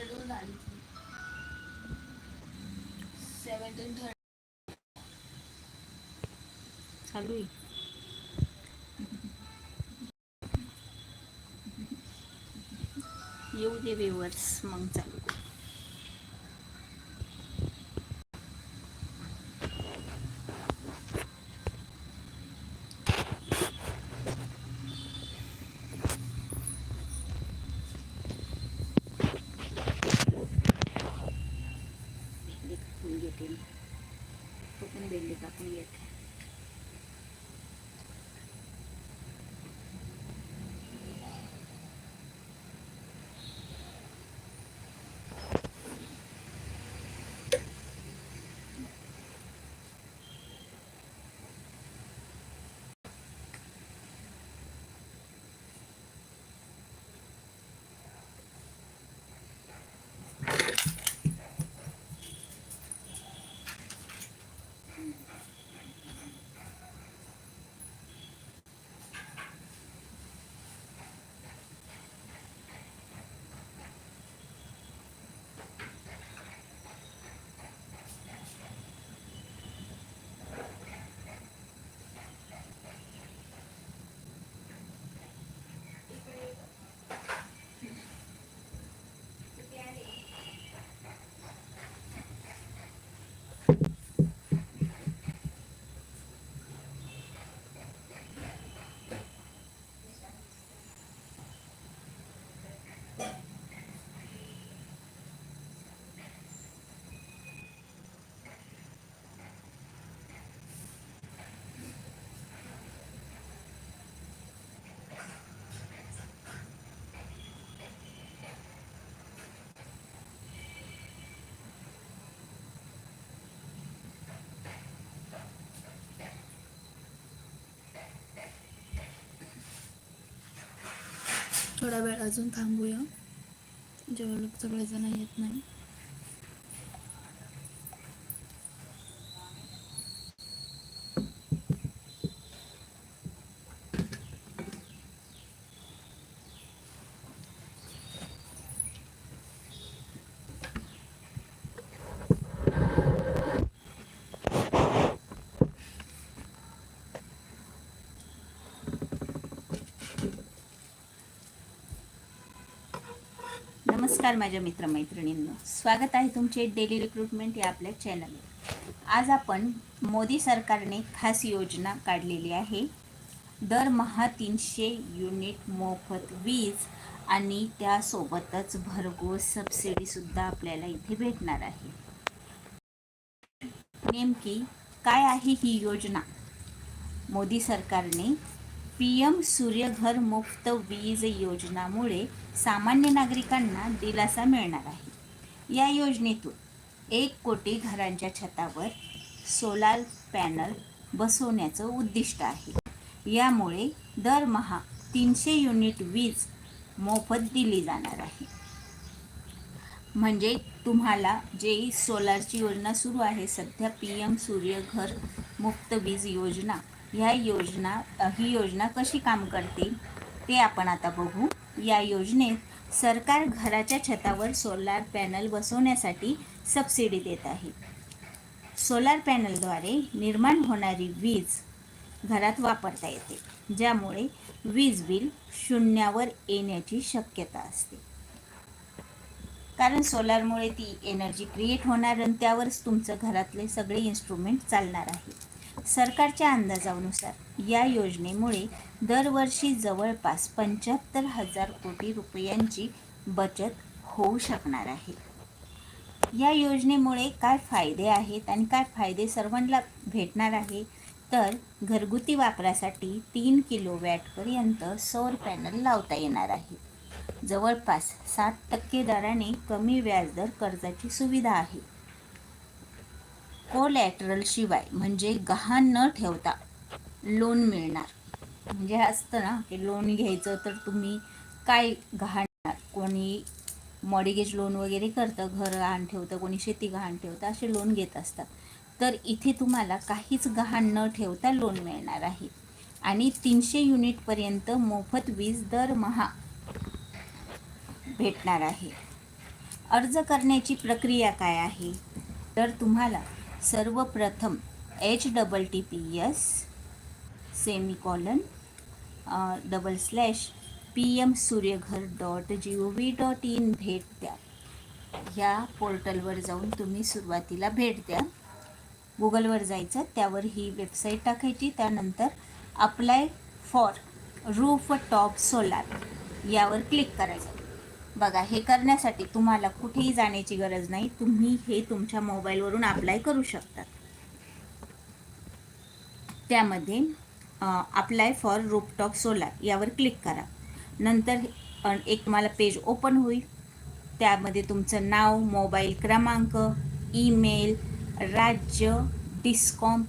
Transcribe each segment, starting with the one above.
थर्डवर आली seventeen third चालू आहे येऊ दे व्ह्युअर्स मग चालू करू. भेंडी कापून घेते मी. तो पण भेंडी कापून घेते थोडा वेळ अजून थांबूया. जेवढं सगळेजण येत नाही. नमस्कार माझ्या मित्रमैत्रिणींनो. स्वागत आहे तुमचे डेली रिक्रुटमेंट या आपल्या चॅनलवर आज आपण मोदी सरकारने खास योजना काढलेली आहे. दरमहा तीनशे युनिट मोफत वीज आणि त्यासोबतच भरघोस सबसिडीसुद्धा आपल्याला इथे भेटणार आहे. नेमकी काय आहे ही योजना? मोदी सरकारने पी एम सूर्यघर मुफ्त वीज योजनामुळे सामान्य नागरिकांना दिलासा मिळणार आहे. या योजनेतून एक कोटी घरांच्या छतावर सोलार पॅनल बसवण्याचं उद्दिष्ट आहे. यामुळे दरमहा तीनशे युनिट वीज मोफत दिली जाणार आहे. म्हणजे तुम्हाला जे सोलारची योजना सुरू आहे सध्या पी एम सूर्यघर मुक्त वीज योजना ह्या योजना ही योजना कशी काम करते ते आपण आता बघू. या योजनेत सरकार घराच्या छतावर सोलार पॅनल बसवण्यासाठी सबसिडी देत आहे. सोलार पॅनलद्वारे निर्माण होणारी वीज घरात वापरता येते ज्यामुळे वीज बिल शून्यावर येण्याची शक्यता असते. कारण सोलारमुळे ती एनर्जी क्रिएट होणार आणि त्यावरच तुमचं घरातले सगळे इन्स्ट्रुमेंट चालणार आहे. सरकारच्या अंदाजानुसार या योजनेमुळे दरवर्षी जवळपास पंच्याहत्तर हजार कोटी रुपयांची बचत होऊ शकणार आहे. या योजनेमुळे काय फायदे आहेत आणि काय फायदे सर्वांना भेटणार आहे? तर घरगुती वापरासाठी तीन किलो वॅटपर्यंत सौर पॅनल लावता येणार आहे. जवळपास सात टक्के दराने कमी व्याजदर कर्जाची सुविधा आहे. कोलॅटरल शिवाय म्हणजे गहाण न ठेवता लोन मिळणार. म्हणजे असतं ना की लोन घ्यायचं तर तुम्ही काय गहाण कोणी मॉडिगेज लोन वगैरे करतं घर गहाण ठेवतं कोणी शेती गहाण ठेवतं असे लोन घेत असतात. तर इथे तुम्हाला काहीच गहाण न ठेवता लोन मिळणार आहे. आणि तीनशे युनिटपर्यंत मोफत वीज दरमहा भेटणार आहे. अर्ज करण्याची प्रक्रिया काय आहे? तर तुम्हाला सर्वप्रथम H double T P S semicolon double slash P M Suryaghar dot G O V dot in भेट द्या. ह्या पोर्टलवर जाऊन तुम्ही सुरुवातीला भेट द्या. गुगलवर जायचं त्यावर ही वेबसाईट टाकायची त्यानंतर apply for roof top solar यावर क्लिक करायचं. बघा हे करण्यासाठी तुम्हाला कुठेही जाण्याची गरज नाही. तुम्ही हे तुमच्या मोबाईलवरून अप्लाय करू शकता. त्यामध्ये अप्लाय फॉर रूपटॉप सोलार यावर क्लिक करा. नंतर एक तुम्हाला पेज ओपन होईल. त्यामध्ये तुमचं नाव मोबाईल क्रमांक ईमेल राज्य डिस्कॉम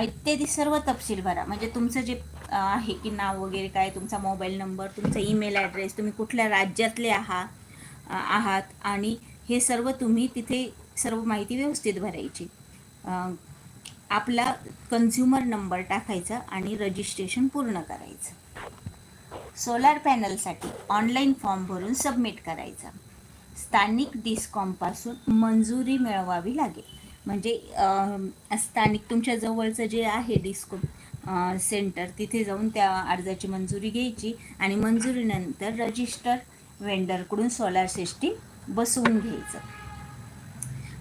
इत्यादी सर्व तपशील भरा. म्हणजे तुमचं जे आहे की नाव वगैरे काय तुमचा मोबाईल नंबर तुमचा ईमेल ॲड्रेस तुम्ही कुठल्या राज्यातले आहात आहात आणि हे सर्व तुम्ही तिथे सर्व माहिती व्यवस्थित भरायची. आपला कन्झ्युमर नंबर टाकायचा आणि रजिस्ट्रेशन पूर्ण करायचं. सोलार पॅनलसाठी ऑनलाईन फॉर्म भरून सबमिट करायचा. स्थानिक डिस्कॉमपासून मंजुरी मिळवावी लागेल. म्हणजे स्थानिक तुमच्या जवळचं जे आहे डिस्को सेंटर तिथे जाऊन त्या अर्जाची मंजुरी घ्यायची आणि मंजुरीनंतर रजिस्टर वेंडरकडून सोलार सिस्टीम बसवून घ्यायचं.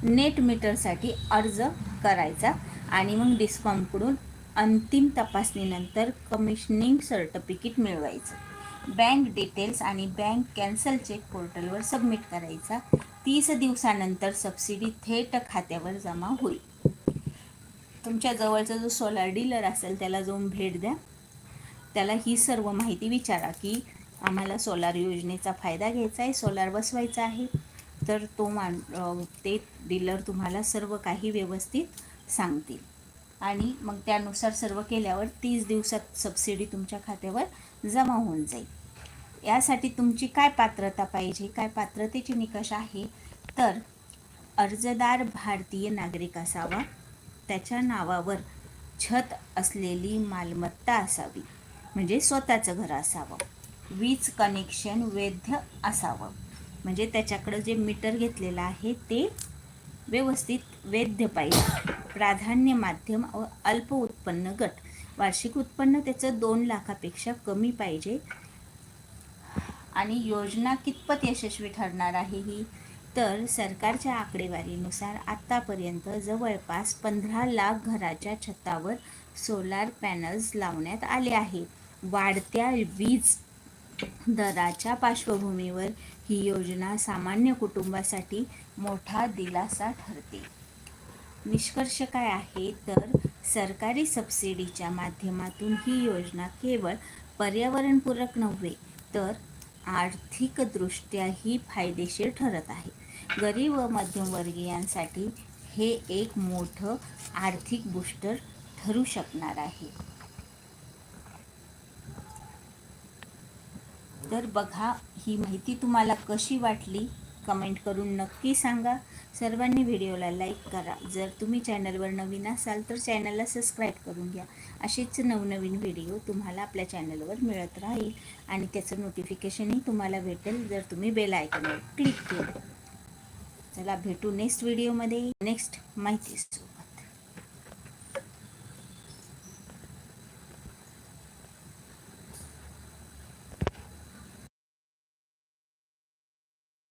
नेट मीटरसाठी अर्ज करायचा आणि मग डिस्कॉमकडून अंतिम तपासणीनंतर कमिशनिंग सर्टिफिकेट मिळवायचं. बँक डिटेल्स आणि बँक कॅन्सल चेक पोर्टलवर सबमिट करायचा. तीस दिवसानंतर सबसिडी थेट खात्यावर जमा होईल. तुमच्या जवळचा जो सोलार डीलर असेल त्याला जाऊन भेट द्या. त्याला ही सर्व माहिती विचारा की आम्हाला सोलार योजनेचा फायदा घ्यायचा आहे सोलार बसवायचा आहे. तर तो मान ते डीलर तुम्हाला सर्व काही व्यवस्थित सांगतील. आणि मग त्यानुसार सर्व केल्यावर तीस दिवसात सबसिडी तुमच्या खात्यावर जमा होऊन जाईल. यासाठी तुमची काय पात्रता पाहिजे? काय पात्रतेचे निकष आहे? तर अर्जदार भारतीय नागरिक असावा. त्याच्या नावावर छत असलेली मालमत्ता असावी. म्हणजे स्वतःचं घर असावं. वीज कनेक्शन वैध असावं. म्हणजे त्याच्याकडं जे मीटर घेतलेलं आहे ते व्यवस्थित वैध पाहिजे. प्राधान्य माध्यम व अल्प उत्पन्न गट. वार्षिक उत्पन्न त्याचं दोन लाखापेक्षा कमी पाहिजे. आणि योजना कितपत यशस्वी ठरणार आहे ही तर सरकारच्या आकडेवारीनुसार आत्तापर्यंत जवळपास पंधरा लाख घराच्या छतावर सोलार पॅनल्स लावण्यात आले आहेत. वाढत्या वीज दराच्या पार्श्वभूमीवर ही योजना सामान्य कुटुंबासाठी मोठा दिलासा ठरते. निष्कर्ष काय आहे? तर सरकारी सबसिडीच्या माध्यमातून ही योजना केवळ पर्यावरणपूरक नव्हे तर आर्थिकदृष्ट्याही फायदेशीर ठरत आहे. गरीब व मध्यमवर्गीयांसाठी हे एक मोठं आर्थिक बूस्टर ठरू शकणार आहे. तर बघा ही माहिती तुम्हाला कशी वाटली? कमेंट करून नक्की सांगा. सर्वांनी व्हिडिओला लाईक करा. जर तुम्ही चॅनलवर नवीन असाल तर चॅनलला सबस्क्राईब करून घ्या. असेच नवनवीन व्हिडिओ तुम्हाला आपल्या चॅनलवर मिळत राहील आणि त्याचं नोटिफिकेशनही तुम्हाला भेटेल जर तुम्ही बेल आयकॉनवर क्लिक केलं. चला भेटू नेक्स्ट व्हिडिओमध्ये नेक्स्ट माहिती